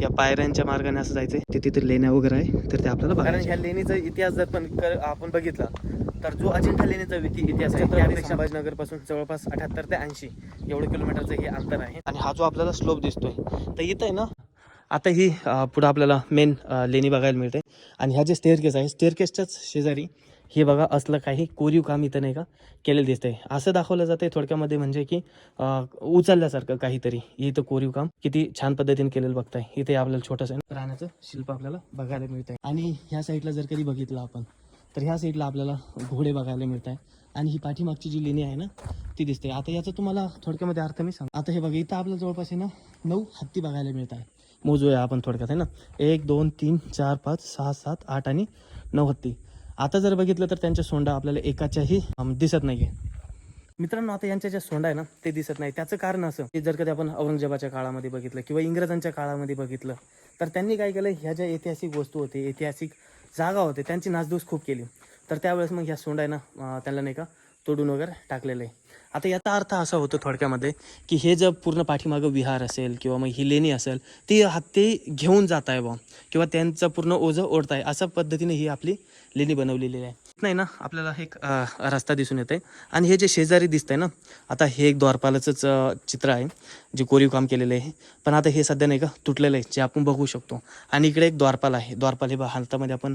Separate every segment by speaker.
Speaker 1: या पायऱ्यांच्या मार्गाने असं जायचंय ते तिथे लेण्या वगैरे आहे तर ते आपल्याला कारण. ह्या लेणीचा इतिहास जर पण आपण बघितला तर जो अजिंठा लेणीचा इतिहास आहे छत्रपती संभाजीनगरपासून जवळपास अठ्याहत्तर ते ऐंशी एवढं किलोमीटरचं हे अंतर आहे आणि हा जो आपल्याला स्लोप दिसतोय तर इथं आहे ना आता ही पुढं आपल्याला मेन लेणी बघायला मिळते. आणि ह्या जे स्टेअरकेस आहे स्टेअरकेसच्याच शेजारी हे बघा असलं काही कोरीव काम इथं नाही का केलेलं दिसतंय. असं दाखवलं जातंय थोडक्यामध्ये म्हणजे की उचलल्यासारखं काहीतरी. इथं कोरीव काम किती छान पद्धतीने केलेलं बघताय. इथे आपल्याला छोटंसं राहण्याचं शिल्प आपल्याला बघायला मिळतंय. आणि ह्या साईडला जर कधी बघितलं आपण तर ह्या साईडला आपल्याला घोडे बघायला मिळत आहे आणि ही पाठीमागची जी लेणी आहे ना ती दिसते. आता याचा तुम्हाला थोडक्यामध्ये अर्थ मी सांग आता हे बघा इथं आपल्याला जवळपास आहे ना नऊ हत्ती बघायला मिळत आहे मोजूया आपण थोडक्यात आहे ना? एक दोन तीन चार पाच सहा सात आठ आणि नऊ हत्ती. आता जर बघितलं तर त्यांच्या सोंडा आपल्याला एकाच्याही दिसत दिसत आहे मित्रांनो आता यांच्या ज्या सोंडा आहे ना ते दिसत नाही. त्याचं कारण असं की जर कधी आपण औरंगजेबाच्या काळामध्ये बघितलं किंवा इंग्रजांच्या काळामध्ये बघितलं तर त्यांनी काय केलं ह्या ज्या ऐतिहासिक वस्तू होते ऐतिहासिक जागा होते त्यांची नासधूस खूप केली. तर त्यावेळेस मग ह्या सोंडा आहे ना त्यांना नाही का तोडून वगैरे टाकलेलं आहे. आता याचा अर्थ असा होतो थोडक्यामध्ये की हे जर पूर्ण पाठीमागं विहार असेल किंवा मग ही लेणी असेल ती हत्ती घेऊन जात आहे बा किंवा त्यांचं पूर्ण ओझं ओढत आहे अशा पद्धतीने ही आपली लेणी बनवलेली आहे. नाही ना आपल्याला एक रस्ता दिसून येते आणि हे जे शेजारी दिसतंय ना आता हे एक द्वारपालाचंच चित्र आहे जे कोरीव काम केलेलं आहे. पण आता हे सध्या नाही का तुटलेलं आहे जे आपण बघू शकतो. आणि इकडे एक द्वारपाल आहे. द्वारपाल हे बा- हातामध्ये आपण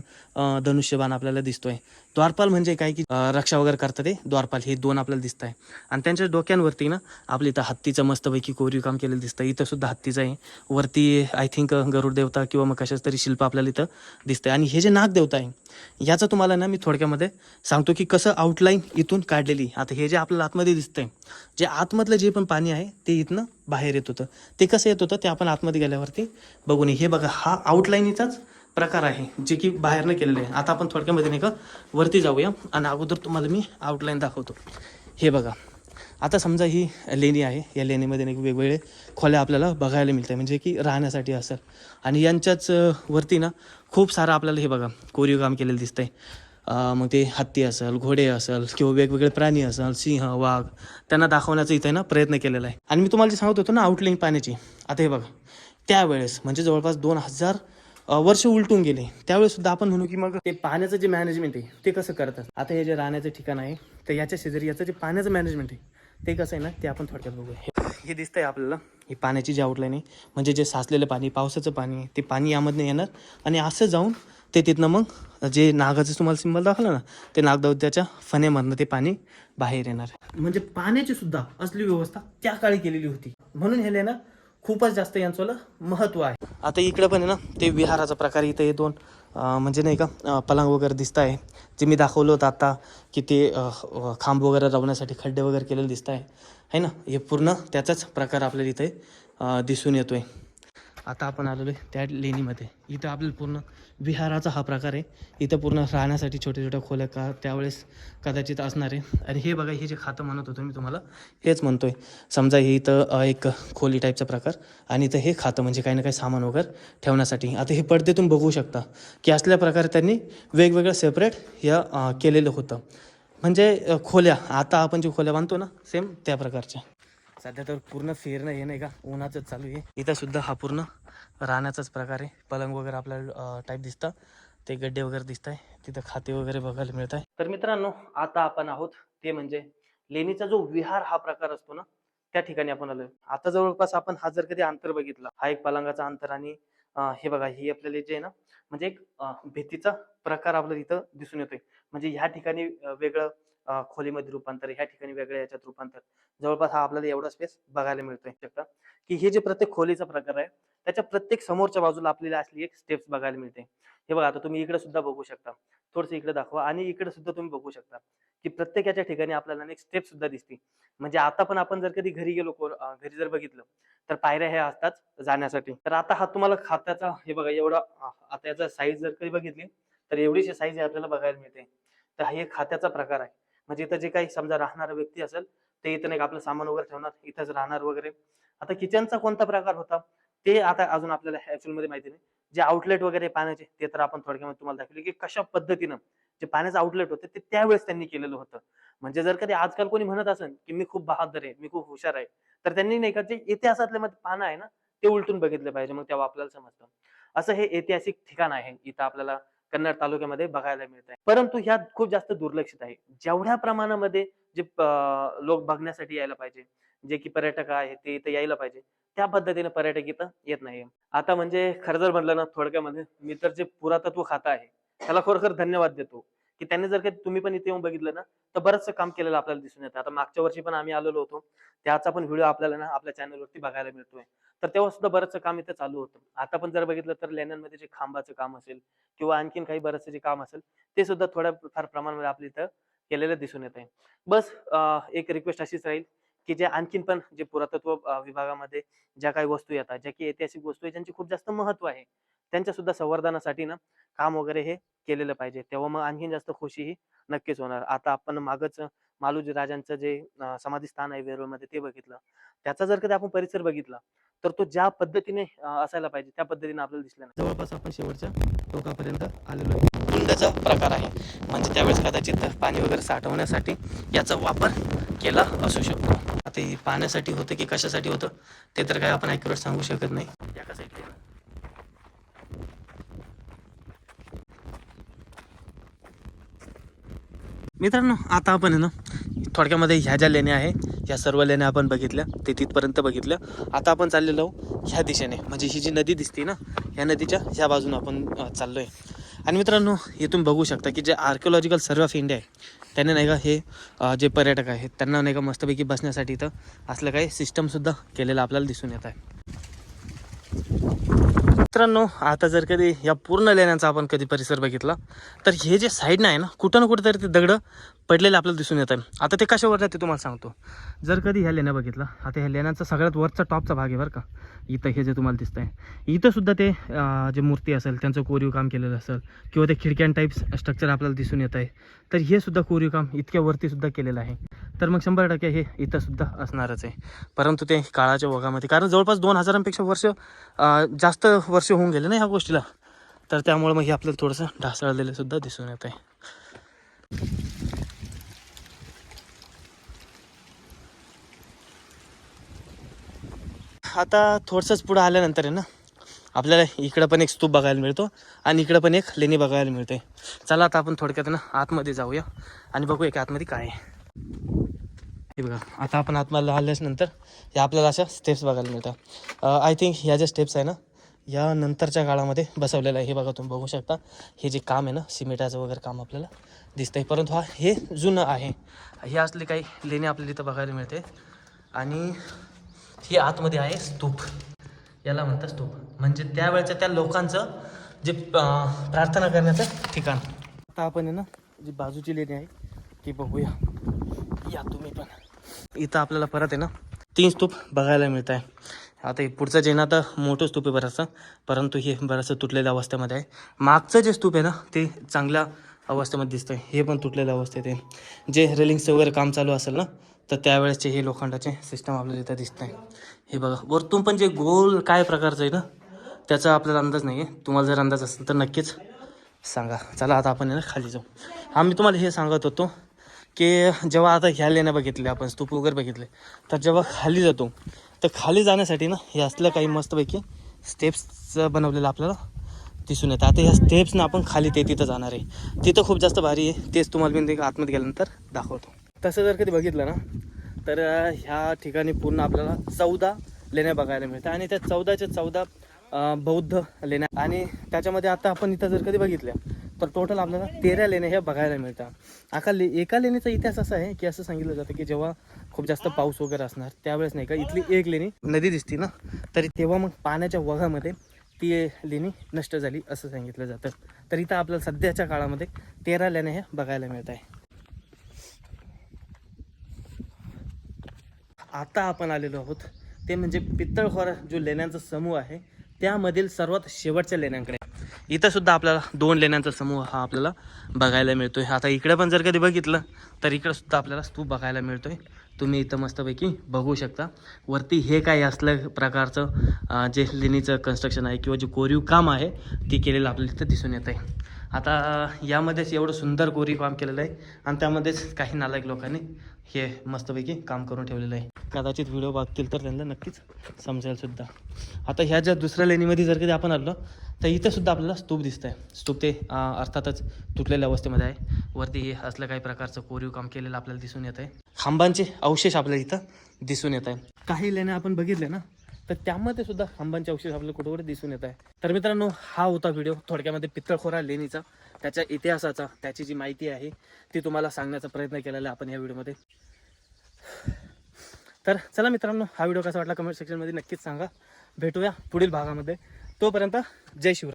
Speaker 1: धनुष्यबाण आपल्याला दिसतोय. द्वारपाल म्हणजे काय की रक्षा वगैरे करतात ते. द्वारपाल हे दोन आपल्याला दिसत आहे आणि त्यांच्या डोक्यांवरती ना आपली इथं हत्तीचं मस्तपैकी कोरीव काम केलेलं दिसतं इथं सुद्धा हत्तीचं आहे. वरती आय थिंक गरुड देवता किंवा मग कशाच तरी शिल्प आपल्याला इथं दिसतंय. आणि हे जे नागदेवता आहे याचं तुम्हाला ना मी थोडक्यामध्ये सांगतो की कसं आउटलाईन इथून काढलेली. आता हे जे आपल्याला आतमध्ये दिसतंय जे आतमधलं जे पण पाणी आहे ते इथनं बाहेर येत होतं. ते कसं येत होतं ते आपण आतमध्ये गेल्यावरती बघून हे बघा हा आउटलाईनीचाच प्रकार आहे जे की बाहेरनं केलेले आहे. आता आपण थोडक्यामध्ये नाही का वरती जाऊया. आणि अगोदर तुम्हाला मी आउटलाईन दाखवतो. हे बघा. आता समजा ही लेणी आहे या लेणीमध्ये एक वेगवेगळे खोल्या आपल्याला बघायला मिळतात म्हणजे की राहण्यासाठी असेल आणि यांच्याच वरती ना खूप सारं आपल्याला हे बघा कोरीव काम केलेलं दिसतंय. आहे मग ते हत्ती असेल घोडे असेल किंवा वेगवेगळे प्राणी असेल सिंह वाघ त्यांना दाखवण्याचा इथे ना प्रयत्न केलेला आहे. आणि मी तुम्हाला जे सांगत होतो ना आउटलाईन पाण्याची आता हे बघा. त्यावेळेस म्हणजे जवळपास दोन हजार वर्ष उलटून गेले. त्यावेळेस सुद्धा आपण म्हणू की मग ते पाण्याचं जे मॅनेजमेंट आहे ते कसं करतात? आता हे जे राहण्याचं ठिकाण आहे तर याच्या शेजारी याचं जे पाण्याचं मॅनेजमेंट आहे ते कसं आहे ना ते आपण थोडक्यात बघूया. हे- दिसतंय आपल्याला. ही पाण्याची जी आउटलाईन आहे म्हणजे जे साचलेलं पाणी पावसाचं पाणी आहे, ते पाणी यामधनं येणार. आणि असं जाऊन ते तिथनं मग जे नागाचं तुम्हाला सिंबल दाखवलं ना ते नागदौत्याच्या फण्यामधनं ते पाणी बाहेर येणार. म्हणजे पाण्याची सुद्धा असली व्यवस्था त्या काळी केलेली होती. म्हणून हे ना खूपच जास्त यांचं महत्त्व आहे. आता इकडं पण आहे ना ते विहाराचा प्रकार इथं हे दोन म्हणजे नाही का पलंग वगैरे दिसत आहे जे मी दाखवलं होतं आता की ते खांब वगैरे लावण्यासाठी खड्डे वगैरे केलेले दिसत आहे है ना? हे पूर्ण त्याचाच प्रकार आपल्याला इथे दिसून येतो आहे आता आपण आलेलो आहे त्या लेणीमध्ये. इथं आपल्याला पूर्ण विहाराचा हा प्रकार आहे. इथं पूर्ण राहण्यासाठी छोट्या छोट्या खोल्या का त्यावेळेस कदाचित असणार आहे. आणि हे बघा हे जे खातं म्हणत होतो मी तुम्हाला हेच म्हणतो आहे समजा हे इथं एक खोली टाईपचा प्रकार आणि इथं हे खातं म्हणजे काही ना काही सामान वगैरे ठेवण्यासाठी. आता हे पडद्यातून बघू शकता की असल्या प्रकारे त्यांनी वेगवेगळं सेपरेट या केलेलं होतं. म्हणजे खोल्या आता आपण जे खोल्या बांधतो ना सेम त्या प्रकारच्या. सध्या तर पूर्ण फिरणं हे नाही का उन्हाचंच चालू आहे. इथं सुद्धा हा पूर्ण राहण्याचाच प्रकार आहे. पलंग वगैरे आपल्याला टाईप दिसतं. ते गड्डे वगैरे दिसत आहे तिथं खाते वगैरे बघायला मिळत आहे तर मित्रांनो आता आपण आहोत ते म्हणजे लेणीचा जो विहार हा प्रकार असतो ना त्या ठिकाणी आपण आलोय. आता जवळपास आपण हा जर कधी अंतर बघितला हा एक पलंगाचा अंतर आणि हे बघा ही आपल्याला जे आहे ना म्हणजे एक भीतीचा प्रकार आपल्याला इथं दिसून येतोय. म्हणजे ह्या ठिकाणी वेगळं खोलीमध्ये रूपांतर ह्या ठिकाणी वेगळ्या याच्यात रूपांतर. जवळपास हा आपल्याला एवढा स्पेस बघायला मिळतोय. शकता? की हे जे प्रत्येक खोलीचा प्रकार आहे त्याच्या प्रत्येक समोरच्या बाजूला आपल्याला असली एक स्टेप्स बघायला मिळते. हे बघा आता तुम्ही इकडे सुद्धा बघू शकता. थोडस इकडे दाखवा आणि इकडे सुद्धा तुम्ही बघू शकता. की प्रत्येक याच्या ठिकाणी आपल्याला एक स्टेप सुद्धा दिसते. म्हणजे आता पण आपण जर कधी घरी गेलो घरी जर बघितलं तर पायऱ्या ह्या असतात जाण्यासाठी. तर आता हा तुम्हाला खात्याचा हे बघा एवढा आता याचा साईज जर कधी बघितली तर एवढीशी साईज आपल्याला बघायला मिळते. तर हा एक खात्याचा प्रकार आहे. म्हणजे इथं जे काही समजा राहणारा व्यक्ती असेल ते इथं नाही का आपलं सामान वगैरे ठेवणार इथंच राहणार वगैरे. आता किचनचा कोणता प्रकार होता? ते आता अजून आपल्याला ऍक्च्युअलमध्ये माहिती नाही. जे आउटलेट वगैरे पाण्याचे ते तर आपण थोडक्यामध्ये तुम्हाला दाखवले की कशा पद्धतीनं जे पाण्याचं आउटलेट होतं ते त्यावेळेस त्यांनी केलेलं होतं. म्हणजे जर कधी आजकाल कोणी म्हणत असेल की मी खूप बहादर आहे मी खूप हुशार आहे तर त्यांनी नाही का जे इतिहासातले मध्ये पानं आहे ना ते उलटून बघितलं पाहिजे मग तेव्हा आपल्याला समजतं. असं हे ऐतिहासिक ठिकाण आहे इथं आपल्याला कन्नड तालुक्यामध्ये बघायला मिळत आहे. परंतु ह्यात खूप जास्त दुर्लक्षित आहे. जेवढ्या प्रमाणामध्ये जे लोक बघण्यासाठी यायला पाहिजे जे की पर्यटक आहे ते इथं यायला पाहिजे त्या पद्धतीने पर्यटक इथं येत नाही आता म्हणजे खरं जर म्हटलं ना थोडक्यामध्ये मी तर जे पुरातत्व खातं आहे त्याला खरोखर धन्यवाद देतो. की त्यांनी जर का तुम्ही पण इथे येऊन बघितलं ना तर बरंचसं काम केलेलं आपल्याला दिसून येतं. आता मागच्या वर्षी पण आम्ही आलेलो होतो. त्याचा पण व्हिडिओ आपल्याला ना आपल्या चॅनलवरती बघायला मिळतोय. तर तेव्हा सुद्धा बरंचसं काम इथं चालू होतं. आता पण जर बघितलं तर लेण्यांमध्ये जे खांबाचं काम असेल किंवा आणखीन काही बरंचसं जे काम असेल ते सुद्धा थोड्या फार प्रमाणामध्ये आपल्या इथं केलेलं दिसून येत आहे बस एक रिक्वेस्ट अशीच राहील की जे आणखीन पण जे पुरातत्व विभागामध्ये ज्या काही वस्तू येतात ज्या की ऐतिहासिक वस्तू आहे ज्यांचे खूप जास्त महत्त्व आहे त्यांच्या सुद्धा संवर्धनासाठी ना काम वगैरे हे केलेलं पाहिजे. तेव्हा मग आणखीन जास्त खुशी ही नक्कीच होणार. आता आपण मागच मालूजी राजांचं जे समाधी स्थान आहे वेरूळमध्ये ते बघितलं. त्याचा जर कधी आपण परिसर बघितला तर तो ज्या पद्धतीने असायला पाहिजे त्या पद्धतीने आपल्याला दिसला नाही. जवळपास आपण शेवटच्या टोकापर्यंत आलेलो आहे. कुंडाचा प्रकार आहे. म्हणजे त्यावेळेस कदाचित पाणी वगैरे साठवण्यासाठी याचा वापर केला असू शकतो. आता हे पाण्यासाठी होतं की कशासाठी होतं ते तर काय आपण ॲक्युरेट सांगू शकत नाही. या मित्रांनो आता आपण आहे ना थोडक्यामध्ये ह्या ज्या लेण्या आहे ह्या सर्व लेण्या आपण बघितल्या ते तिथपर्यंत बघितल्या. आता आपण चाललेलो आहोत ह्या दिशेने. म्हणजे ही जी नदी दिसते ना ह्या नदीच्या ह्या बाजूने आपण चाललोय. आणि मित्रांनो हे तुम्ही बघू शकता की जे आर्किओलॉजिकल सर्वे ऑफ इंडिया आहे त्याने नाही का हे जे पर्यटक आहेत त्यांना नाही का मस्तपैकी बसण्यासाठी इथं असलं काही सिस्टमसुद्धा केलेलं आपल्याला दिसून येत आहे. मित्रांनो आता जर कधी या पूर्ण लेण्यांचा आपण कधी परिसर बघितला तर हे जे साईडनं आहे ना कुठं ना कुठं तरी ते दगडं पडलेले आपल्याला दिसून येत आहे आता ते कशावर ते तुम्हाला सांगतो. जर कधी ह्या लेण्या बघितलं आता ह्या लेण्यांचा सगळ्यात वरचा टॉपचा भाग आहे बरं का. इथं हे जे तुम्हाला दिसतं आहे इथंसुद्धा ते जे मूर्ती असेल त्यांचं कोरीव काम केलेलं असेल किंवा ते खिडक्यां टाईप्स स्ट्रक्चर आपल्याला दिसून येत आहे तर हे सुद्धा कोरीव काम इतक्या वरतीसुद्धा केलेलं आहे. तर मग शंभर टक्के हे इथंसुद्धा असणारच आहे. परंतु ते काळाच्या ओघामध्ये कारण जवळपास दोन हजारांपेक्षा वर्ष जास्त वर्ष होऊन गेले ना ह्या गोष्टीला. तर त्यामुळे मग हे आपल्याला थोडंसं ढासळलेलं सुद्धा दिसून येत आहे आता थोडंसंच पुढं आल्यानंतर आहे ना आपल्याला इकडं पण एक स्तूप बघायला मिळतो आणि इकडं पण एक लेणी बघायला मिळते. चला आता आपण थोडक्यात ना आतमध्ये जाऊया आणि बघूया की आतमध्ये काय आहे. हे बघा आता आपण आतमध्ये आल्याच नंतर या आपल्याला अशा स्टेप्स बघायला मिळतात. आय थिंक ह्या ज्या स्टेप्स आहे ना या नंतरच्या काळामध्ये बसवलेलं आहे. हे बघा तुम्ही बघू शकता. हे जे काम आहे ना सिमेंटाचं वगैरे काम आपल्याला दिसतंय. परंतु हा हे जुनं आहे. हे असले काही लेणी आपल्याला इथं बघायला मिळते. आणि ही आतमध्ये आहे स्तूप. याला म्हणतात स्तूप. म्हणजे त्यावेळेच्या त्या लोकांचं जे प्रार्थना करण्याचं ठिकाण. आता आपण आहे ना जी बाजूची लेणी आहे ती बघूया. या तुम्ही पण. इथं आपल्याला परत आहे ना तीन स्तूप बघायला मिळत आहे आता हे पुढचं जे ना तर मोठं स्तूप आहे बरंचसं. परंतु हे बरंचसं तुटलेल्या अवस्थेमध्ये आहे. मागचं जे स्तूप आहे ना ते चांगल्या अवस्थेमध्ये दिसतंय. हे पण तुटलेल्या अवस्थेत आहे. जे रेलिंगचं वगैरे काम चालू असेल ना तर त्यावेळेसचे हे लोखंडाचे सिस्टम आपल्याला इथं दिसत आहे हे बघा वरतून पण जे गोल काय प्रकारचं आहे ना त्याचा आपल्याला अंदाज नाही आहे तुम्हाला जर अंदाज असेल तर नक्कीच सांगा. चला आता आपण ना खाली जाऊ. आम्ही मी तुम्हाला हे सांगत होतो की जेव्हा आता ह्या लेण्या बघितल्या आपण स्तूप वगैरे बघितले तर जेव्हा खाली जातो तर खाली जाण्यासाठी ना हे असल्या काही मस्तपैकी स्टेप्स बनवलेलं आपल्याला दिसून येतं. आता ह्या स्टेप्सनं आपण खाली ते तिथं जाणार आहे. तिथं खूप जास्त भारी आहे. तेच तुम्हाला मी ते आतमध्ये गेल्यानंतर दाखवतो. तसं जर कधी बघितलं ना तर ह्या ठिकाणी पूर्ण आपल्याला चौदा लेण्या बघायला मिळतात. आणि त्या चौदाच्या चौदा बौद्ध लेण्या आणि त्याच्यामध्ये आता आपण इथं जर कधी बघितल्या तर टोटल आपल्याला तेरा लेण्या ह्या बघायला मिळतात. आका ले एका लेणीचा इतिहास असा आहे की असं सांगितलं जातं की जेव्हा खूप जास्त पाऊस वगैरे असणार त्यावेळेस नाही का इथली एक लेणी नदी दिसती ना तरी तेव्हा मग पाण्याच्या वघामध्ये ती लेणी नष्ट झाली असं सांगितलं जातं. तर इथं आपल्याला सध्याच्या काळामध्ये तेरा लेण्या हे बघायला मिळत आहे. आता आपण आलेलो आहोत ते म्हणजे पित्तळखोर जो लेण्यांचा समूह आहे त्यामधील सर्वात शेवटच्या लेण्यांकडे. इथं सुद्धा आपल्याला दोन लेण्यांचा समूह हा आपल्याला बघायला मिळतोय. आता इकडे पण जर कधी बघितलं तर इकडे सुद्धा आपल्याला स्तूप बघायला मिळतोय. तुम्ही इथं मस्तपैकी बघू शकता. वरती हे काय असलं प्रकारचं जे लेणीचं कन्स्ट्रक्शन आहे किंवा जे कोरीव काम आहे ते केलेलं आपल्याला इथं दिसून येत आहे आता यामध्येच एवढं सुंदर कोरीव काम केलेलं आहे. आणि त्यामध्येच काही नालायक लोकांनी हे मस्तपैकी काम करून ठेवलेलं आहे. कदाचित व्हिडिओ बघतील तर त्यांना नक्कीच समजेल सुद्धा. आता ह्या ज्या दुसऱ्या लेणीमध्ये जर कधी आपण आलो तर इथं सुद्धा आपल्याला स्तूप दिसत आहे स्तूप ते अर्थातच तुटलेल्या अवस्थेमध्ये आहे. वरती हे असलं काही प्रकारचं कोरीव काम केलेलं आपल्याला दिसून येत आहे खांबांचे अवशेष आपल्याला इथं दिसून येत आहे काही लेण्या आपण बघितल्या ना तर त्यामध्ये सुद्धा खांबांचे अवशेष आपल्याला कुठेवर कुठे दिसून येत आहे. तर मित्रांनो हा होता व्हिडिओ थोडक्यामध्ये पित्तळखोरा लेणीचा त्याच्या इतिहासाचा त्याची जी माहिती आहे ती तुम्हाला सांगण्याचा प्रयत्न केलेला आहे आपण या व्हिडिओमध्ये तर चला मित्रांनो हा व्हिडिओ कसा वाटला कमेंट सेक्शनमध्ये नक्कीच सांगा. भेटूया पुढील भागामध्ये. तोपर्यंत जय शिवराय.